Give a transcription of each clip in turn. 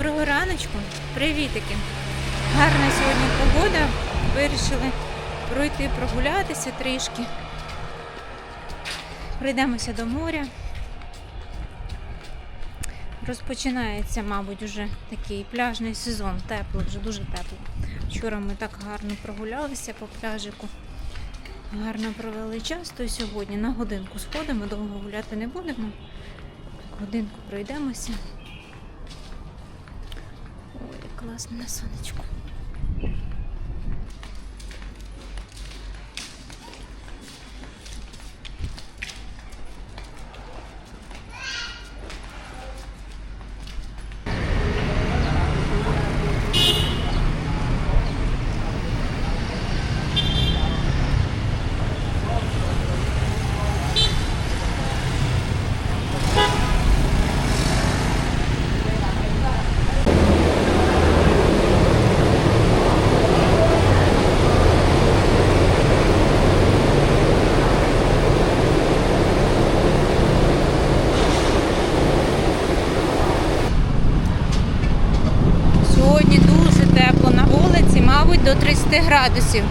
Доброго раночку, привітики. Гарна сьогодні погода. Вирішили пройти прогулятися трішки. Прийдемося до моря. Розпочинається, мабуть, уже такий пляжний сезон. Тепло, вже дуже тепло. Вчора ми так гарно прогулялися по пляжику. Гарно провели час, то сьогодні на годинку сходимо, довго гуляти не будемо. Годинку пройдемося. Класно на сонечку. Сьогодні дуже тепло на вулиці, мабуть, до 30 градусів.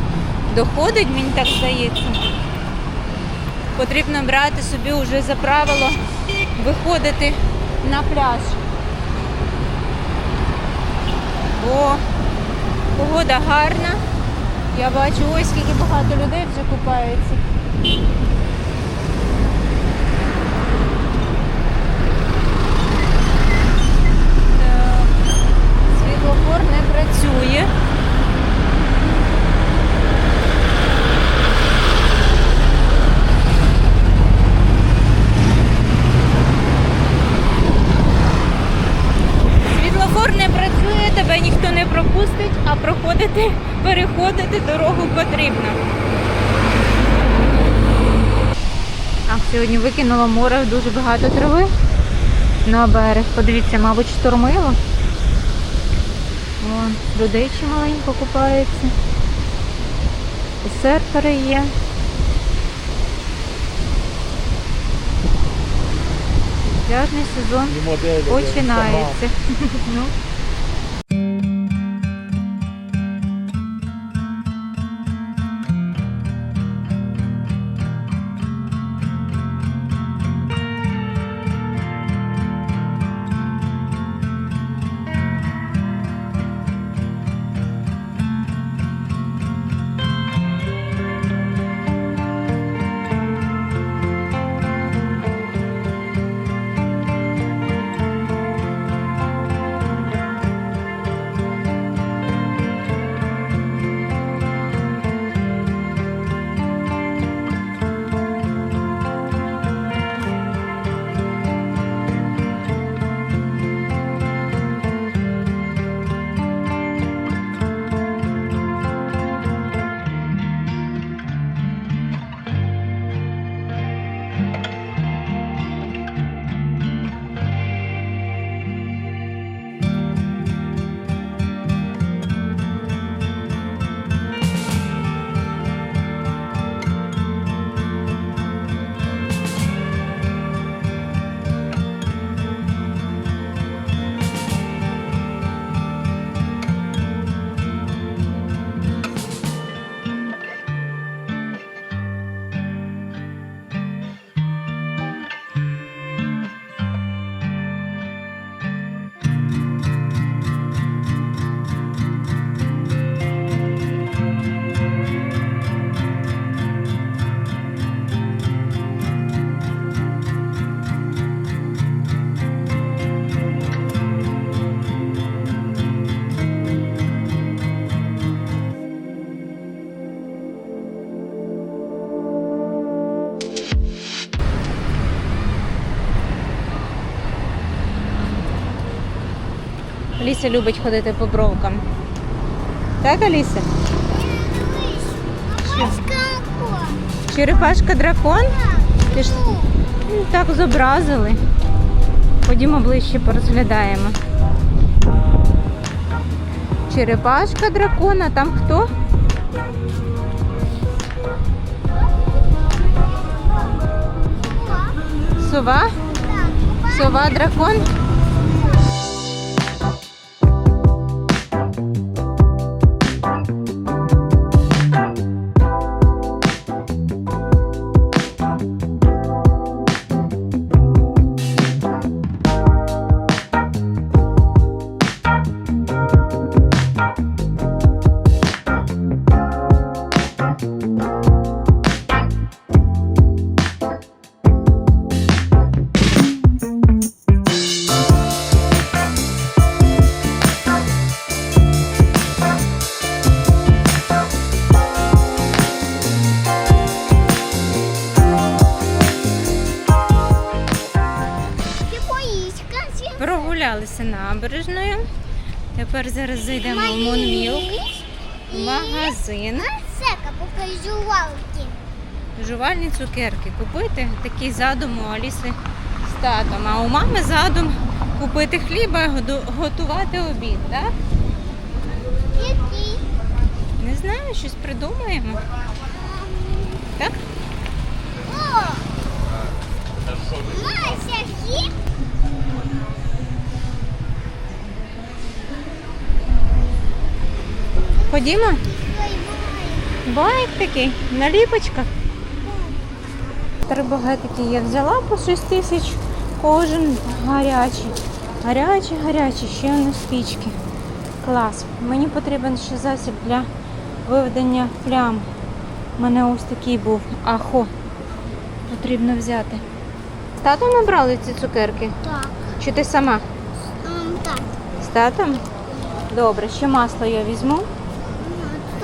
Доходить, мені так здається. Потрібно брати собі вже за правило виходити на пляж. Бо погода гарна. Я бачу, ось скільки багато людей вже купаються. Так. Світлофор не працює. Світлофор не працює, тебе ніхто не пропустить, а проходити, переходити дорогу потрібно. А сьогодні викинуло море дуже багато трави на берег. Подивіться, мабуть, штормило. Вон, людей чималенько купаються. І серфери є. Пляжний сезон починається. Аліса любить ходити по бровкам. Так, Аліса? Черепашка дракон? Ти ж ну, так зобразили. Ходімо ближче порозглядаємо. Черепашка дракона, там хто? Сова? Сова дракон? Жувальні цукерки купити. Такий задум у Аліси з татом. А у мами задум купити хліба і готувати обід, так? Які? Не знаю, щось придумаємо. Так? О! Мася, хіп? Ходімо. Байк такий, наліпочка. Три багетики я взяла по 6 тисяч кожен гарячий. Гарячі, гарячі, ще на спічки. Клас. Мені потрібен ще засіб для виведення плям. У мене ось такий був. Ахо. Потрібно взяти. З татом набрали ці цукерки? Так. Чи ти сама? Так. З татом? Добре, ще масло я візьму.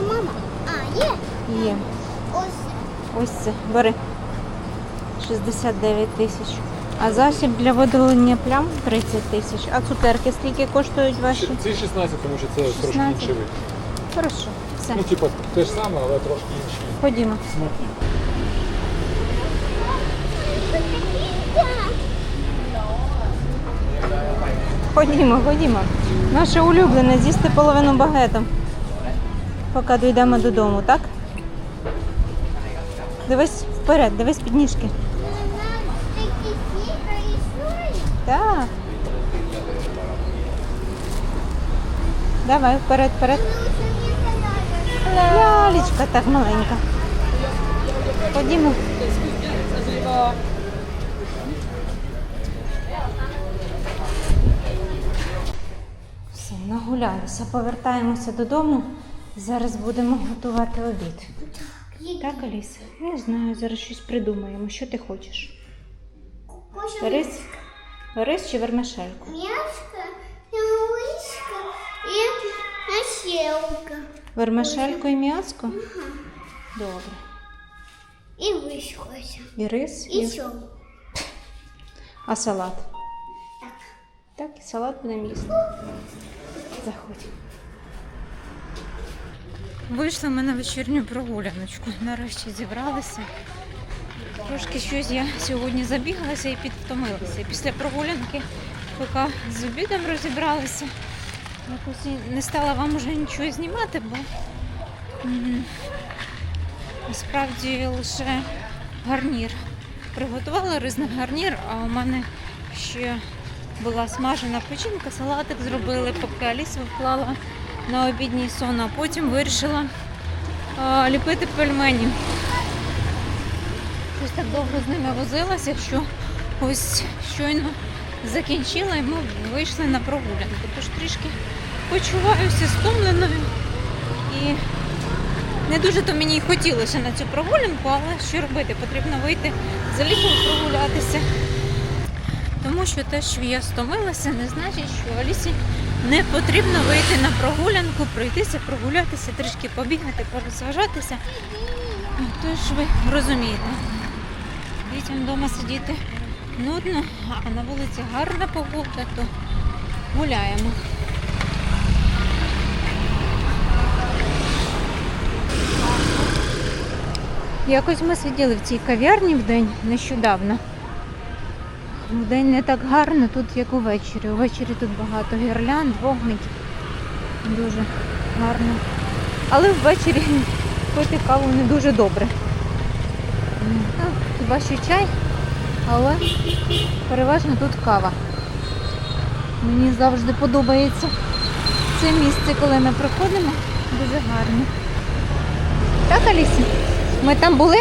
Мама. А, є? Є. Ось. Ось це, бери. 69 тисяч. А засіб для видалення плям 30 тисяч. А цукерки скільки коштують ваші? Ці 16, тому що це трошки 16. інший вид. Хорошо. Все. Ну, типу, те ж саме, але трошки інші Ходімо. смаки. Ходімо, ходімо. Наше улюблене з'їсти половину багету. Поки дійдемо додому, так? Дивись вперед, дивись під ніжки. Так. Давай, вперед, вперед. Лялечка так маленька. Ходімо. Все, нагулялися. Повертаємося додому. Зараз будемо готувати обід. Так, Аліса? Не знаю, зараз щось придумаємо. Що ти хочеш? Рис? Рис чи вермишельку? М'яшка, лиска і населка. Вермишельку і м'яско? Добре. І вишкося. І рис, І сьом. а салат? Так. Так, і салат будемо їсти. Заходь. Вийшла ми на вечірню прогуляночку. Нарешті зібралися. Трошки щось я сьогодні забігалася і підвтомилася. Після прогулянки, поки з обідом розібралися, якось не стала вам уже нічого знімати, бо насправді лише гарнір. Приготувала різний гарнір, а у мене ще була смажена печінка, салатик зробили, поки Аліса вклала на обідній сон, а потім вирішила ліпити пельмені. Щось так довго з ними возилася, що ось щойно закінчила і ми вийшли на прогулянку. Тож трішки почуваюся стомленою і не дуже то мені й хотілося на цю прогулянку, але що робити? Потрібно вийти за лісом прогулятися. Тому що те, що я стомилася, не значить, що Алісі не потрібно вийти на прогулянку, пройтися, прогулятися, трішки побігати, порозважатися. Тож ви розумієте, дітям вдома сидіти нудно, а на вулиці гарна погода, то гуляємо. Якось ми сиділи в цій кав'ярні в день нещодавно. В день не так гарно тут, як увечері. Увечері тут багато гірлянд, вогників. Дуже гарно. Але ввечері пити каву не дуже добре. Хіба що чай, але переважно тут кава. Мені завжди подобається це місце, коли ми приходимо. Дуже гарно. Так, Алісі? Ми там були?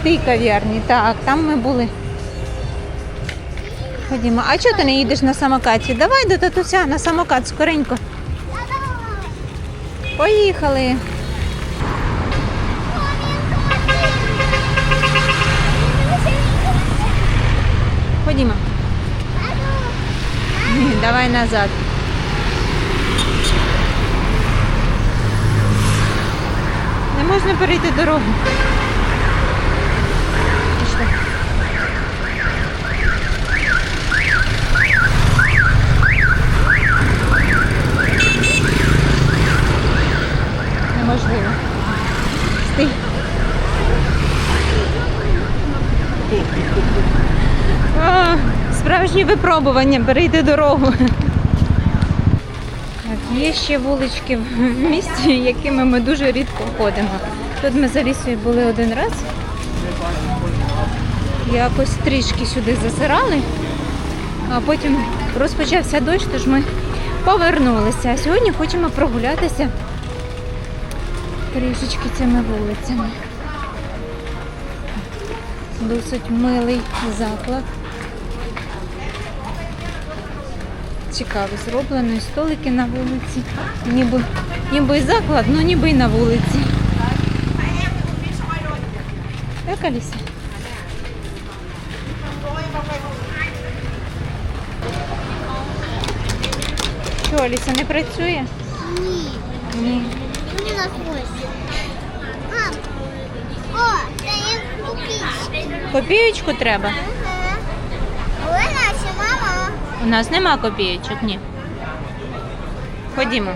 В тій кав'ярні, так, там ми були. Ходімо. А чого ти не їдеш на самокаті? Давай до татуся на самокат скоренько. Поїхали. Ходімо. Ні, давай назад. Не можна перейти дорогу. Пішли. О, справжнє випробування, перейти дорогу. Так, є ще вулички в місті, якими ми дуже рідко ходимо. Тут ми з Алісою були один раз. Якось трішки сюди засирали, а потім розпочався дощ, тож ми повернулися. А сьогодні хочемо прогулятися трішечки цими вулицями. Досить милий заклад. Цікаво зроблено, і столики на вулиці. Ніби, ніби і заклад, ну ніби і на вулиці. Так, Аліса? Що, Аліса не працює? Ні. Ні. Мені на хвості. Мам. О, це є купічки. Копієчку треба? Ага. Ой, наша мама. У нас нема копієчок, ні. Ходімо.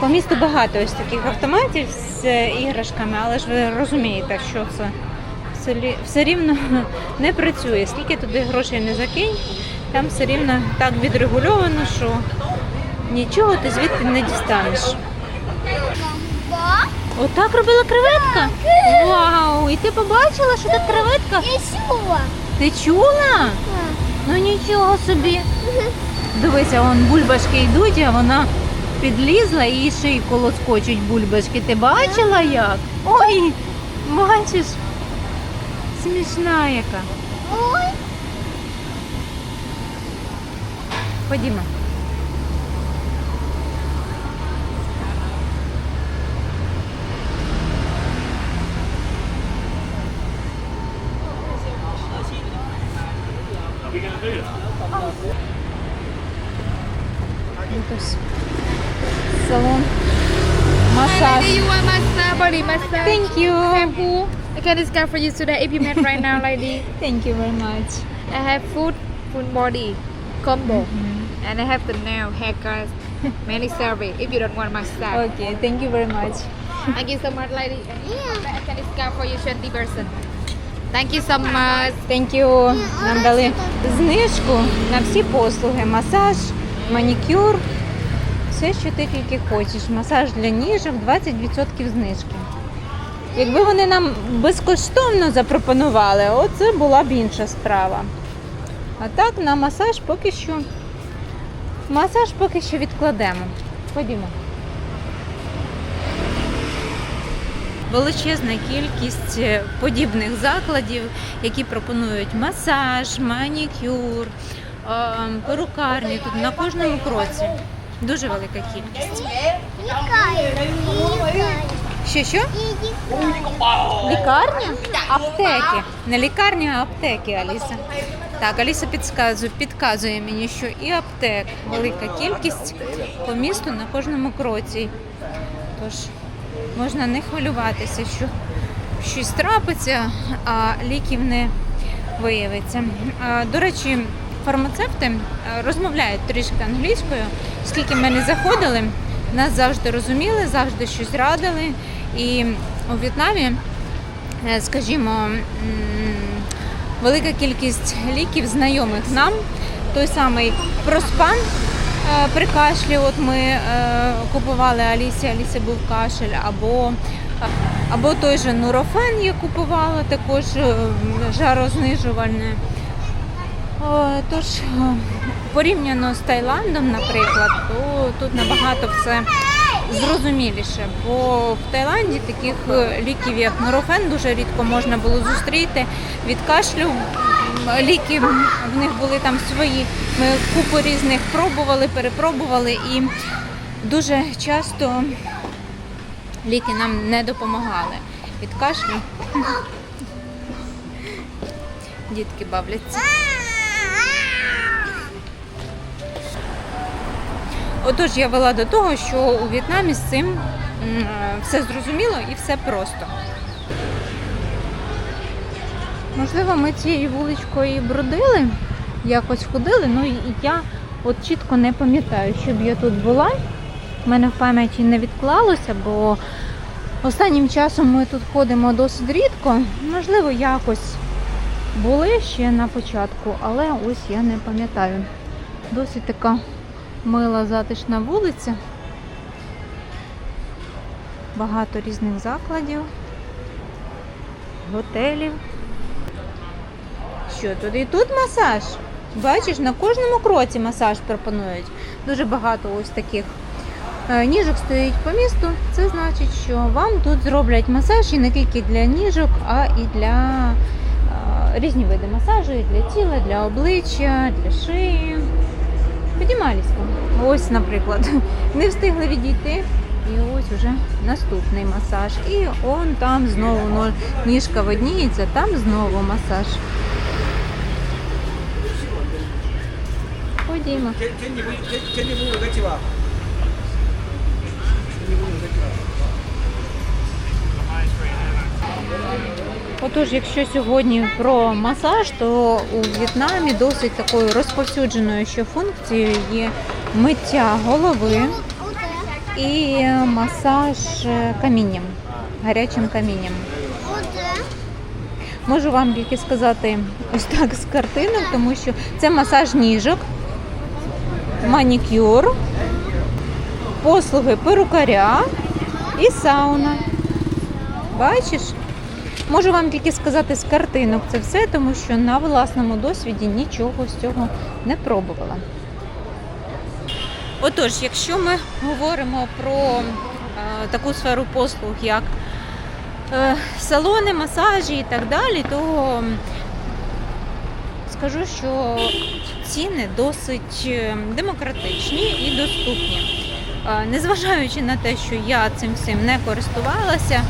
По місту багато ось таких автоматів з е, іграшками, але ж ви розумієте, що це все, все рівно не працює. Скільки туди грошей не закинь, там все рівно так відрегульовано, що нічого ти звідти не дістанеш. Отак робила креветка? Вау! І ти побачила, що тут креветка? Я чула. Ти чула? Ну нічого собі. Дивися, вон бульбашки йдуть, а вона підлізла і їй шийку лоскочуть бульбашки. Ти бачила як? Ой, бачиш? Смішна яка. Ой. Ходімо. Масаж. Do you want massage, body massage? Thank you. Shampoo. I can discount for you today if you met right now, lady. Thank you very much. I have food, full body combo, and I have the nail haircut, many service. If you don't want massage, Okay, thank you very much. thank you so much, lady. I can discount for you twenty percent. Thank you so much. Thank you. Нам дали знижку на всі послуги. Масаж, манікюр. Все, що ти тільки хочеш. Масаж для ніжок, 20% знижки. Якби вони нам безкоштовно запропонували, оце була б інша справа. А так на масаж поки що. Масаж поки що відкладемо. Ходімо. величезна кількість е, подібних закладів, які пропонують масаж, манікюр, ем, перукарні тут на кожному кроці. Дуже велика кількість. Що що? Лікарня? Аптеки. Не лікарня, а аптеки, Аліса. Так, Аліса підказує, підказує мені, що і аптек велика кількість по місту на кожному кроці. Тож можна не хвилюватися, що щось трапиться, а ліків не виявиться. До речі, фармацевти е, розмовляють трішки англійською, скільки ми не заходили, нас завжди розуміли, завжди щось радили. І у В'єтнамі, е, скажімо, велика кількість ліків знайомих нам. Той самий проспан е, при кашлі. От ми купували Алісі, Алісі був кашель, або, або той же нурофен я купувала, також жарознижувальне. О, Тож, е, порівняно з Таїландом, наприклад, то тут набагато все зрозуміліше. Бо в Таїланді таких е, ліків, як нурофен, дуже рідко можна було зустріти. Від кашлю ліки в них були там свої. Ми купу різних пробували, перепробували і дуже часто ліки нам не допомагали. Від кашлю дітки бавляться. Отож, я вела до того, що у В'єтнамі з цим е, все зрозуміло і все просто. Можливо, ми цією вуличкою і бродили, якось ходили, ну і я от чітко не пам'ятаю, щоб я тут була. У мене в пам'яті не відклалося, бо Останнім часом ми тут ходимо досить рідко. Можливо, якось були ще на початку, але ось я не пам'ятаю. Досить така мила затишна вулиця. Багато різних закладів, готелів. Що тут? І тут масаж. Бачиш, на кожному кроці масаж пропонують. Дуже багато ось таких е, ніжок стоїть по місту. Це значить, що вам тут зроблять масаж і не тільки для ніжок, а і для е, різні види масажу, і для тіла, для обличчя, для шиї. Підіймаліся. Ось, наприклад, не встигли відійти. І ось уже наступний масаж. І он там знову ніжка видніється, там знову масаж. Ходімо. Отож, якщо сьогодні про масаж, то у В'єтнамі досить такою розповсюдженою ще функцією є миття голови і масаж е, камінням, гарячим камінням. Можу вам тільки сказати ось так з картинок, тому що це масаж ніжок, манікюр, послуги перукаря і сауна. Бачиш? Можу вам тільки сказати з картинок це все, тому що на власному досвіді нічого з цього не пробувала. Отож, якщо ми говоримо про е, таку сферу послуг, як е, салони, масажі і так далі, то скажу, що ціни досить е, демократичні і доступні. Е, Незважаючи на те, що я цим всім не користувалася,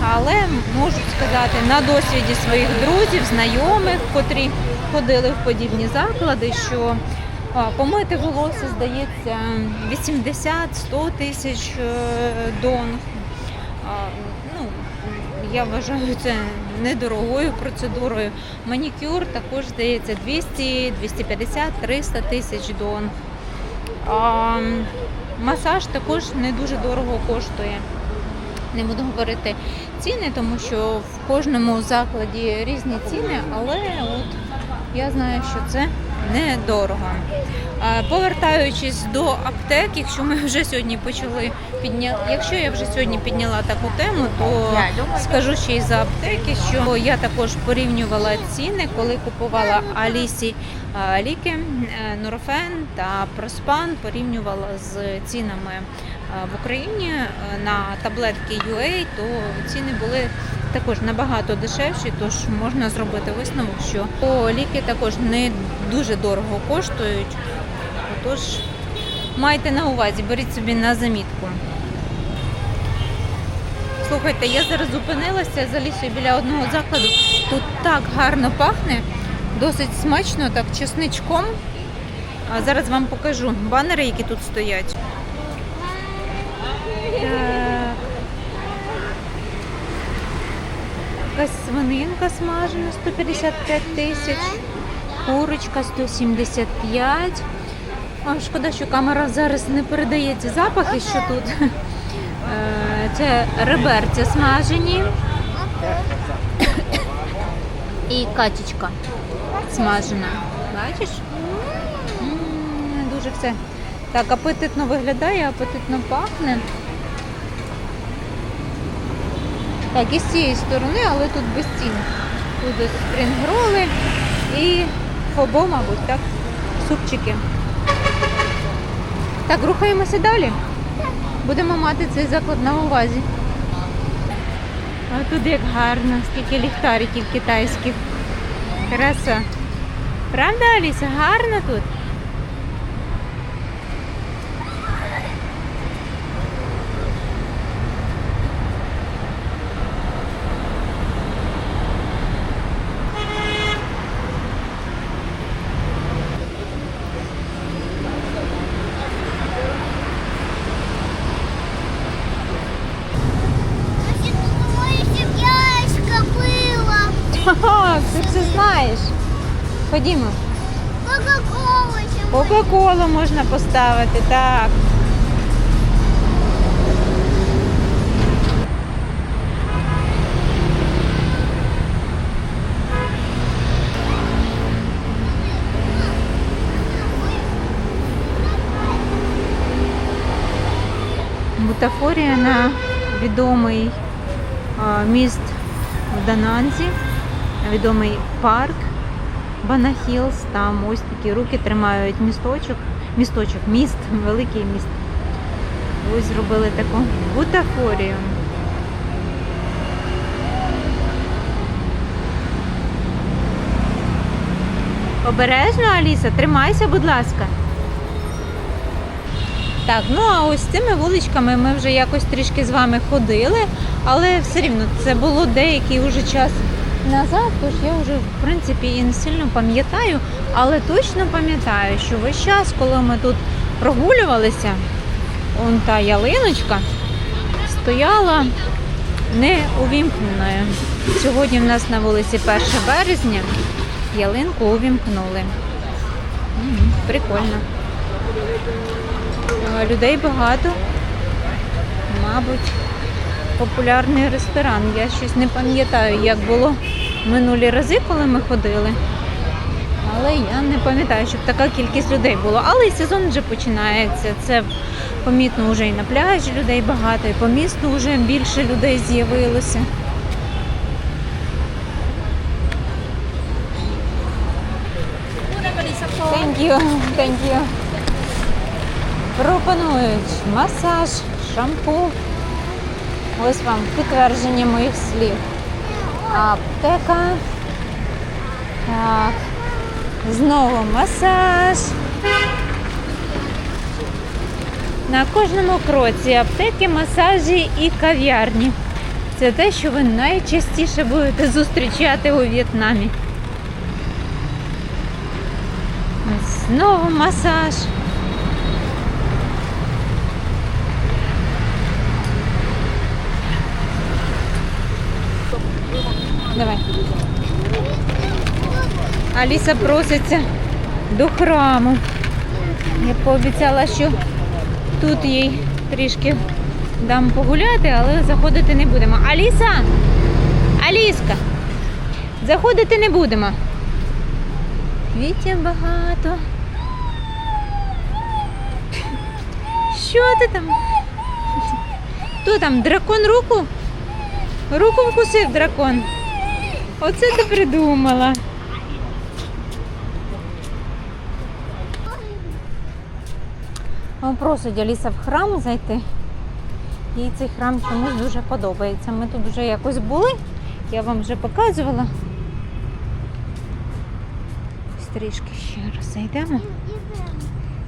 але можу сказати на досвіді своїх друзів, знайомих, котрі ходили в подібні заклади, що помити волосся, здається, 80-100 тисяч е, донг. Ну, я вважаю це недорогою процедурою. Манікюр також здається 200, 250, 300 тисяч донг. А, масаж також не дуже дорого коштує. Не буду говорити ціни, тому що в кожному закладі різні ціни, але от я знаю, що це недорого. Повертаючись до аптек, якщо ми вже сьогодні почали підня... якщо я вже сьогодні підняла таку тему, то скажу ще й за аптеки, що я також порівнювала ціни, коли купувала Алісі ліки, е, Нурофен та Проспан, порівнювала з цінами в Україні е, на таблетки UA, то ціни були також набагато дешевші, тож можна зробити висновок, що ліки також не дуже дорого коштують. Тож майте на увазі, беріть собі на замітку. Слухайте, я зараз зупинилася за лісою біля одного закладу. Тут так гарно пахне, досить смачно, так чесничком. А зараз вам покажу банери, які тут стоять. Так. Якась свининка смажена 155 тисяч, курочка 175. А, шкода, що камера зараз не передає ці запахи, що тут. Е, Це реберця смажені і качечка смажена. Бачиш? Дуже все так апетитно виглядає, апетитно пахне. Так, і з цієї сторони, але тут без цін. Тут спрінгроли і фобо, мабуть, так, супчики. Так, рухаємося далі. Будемо мати цей заклад на увазі. А тут як гарно, скільки ліхтариків китайських. Краса. Правда, Аліса? Гарно тут? можна поставити, так. Бутафорія на відомий міст в Дананзі, відомий парк Банахілс. Там ось такі руки тримають місточок місточок, міст, великий міст. Ось зробили таку бутафорію. Обережно, Аліса, тримайся, будь ласка. Так, ну а ось цими вуличками ми вже якось трішки з вами ходили, але все рівно це було деякий уже час назад, тож я вже в принципі і не сильно пам'ятаю, але точно пам'ятаю, що весь час, коли ми тут прогулювалися, он та ялиночка стояла не увімкненою. Сьогодні в нас на вулиці 1 березня ялинку увімкнули. Прикольно. Е, Людей багато. Мабуть, популярний ресторан. Я щось не пам'ятаю, як було минулі рази, коли ми ходили. Але я не пам'ятаю, щоб така кількість людей було. Але і сезон вже починається. Це помітно вже і на пляжі людей багато, і по місту вже більше людей з'явилося. Thank you, thank you. Пропонують масаж, шампу. Ось вам підтвердження моїх слів. Аптека. Так. Знову масаж. На кожному кроці аптеки, масажі і кав'ярні. Це те, що ви найчастіше будете зустрічати у В'єтнамі. Знову масаж. Давай. Аліса проситься до храму. Я пообіцяла, що тут їй трішки дам погуляти, але заходити не будемо. Аліса! Аліска! Заходити не будемо. Квітів багато. Що ти там? Хто там? Дракон руку? Руку вкусив дракон. Оце ти придумала. Вона просить Аліса в храм зайти. Їй цей храм чомусь дуже подобається. Ми тут вже якось були, я вам вже показувала. Ось трішки ще раз зайдемо.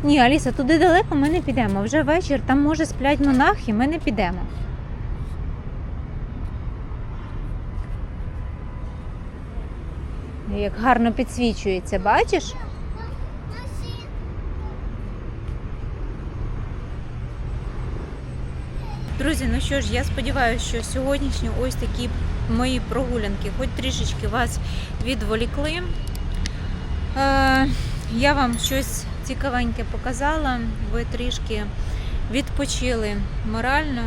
Ні, Аліса, туди далеко ми не підемо. Вже вечір, там може сплять монахи, ми не підемо. Як гарно підсвічується, бачиш? Друзі, ну що ж, я сподіваюся, що сьогоднішні ось такі мої прогулянки, хоч трішечки вас відволікли. Е, я вам щось цікавеньке показала, ви трішки відпочили морально.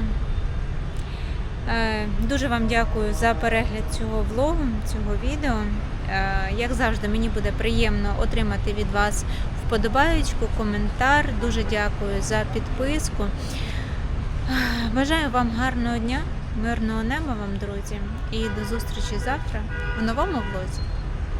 Е, Дуже вам дякую за перегляд цього влогу, цього відео. Е, Як завжди, мені буде приємно отримати від вас вподобаєчку, коментар. Дуже дякую за підписку. Бажаю вам гарного дня, мирного неба вам, друзі, і до зустрічі завтра в новому влозі.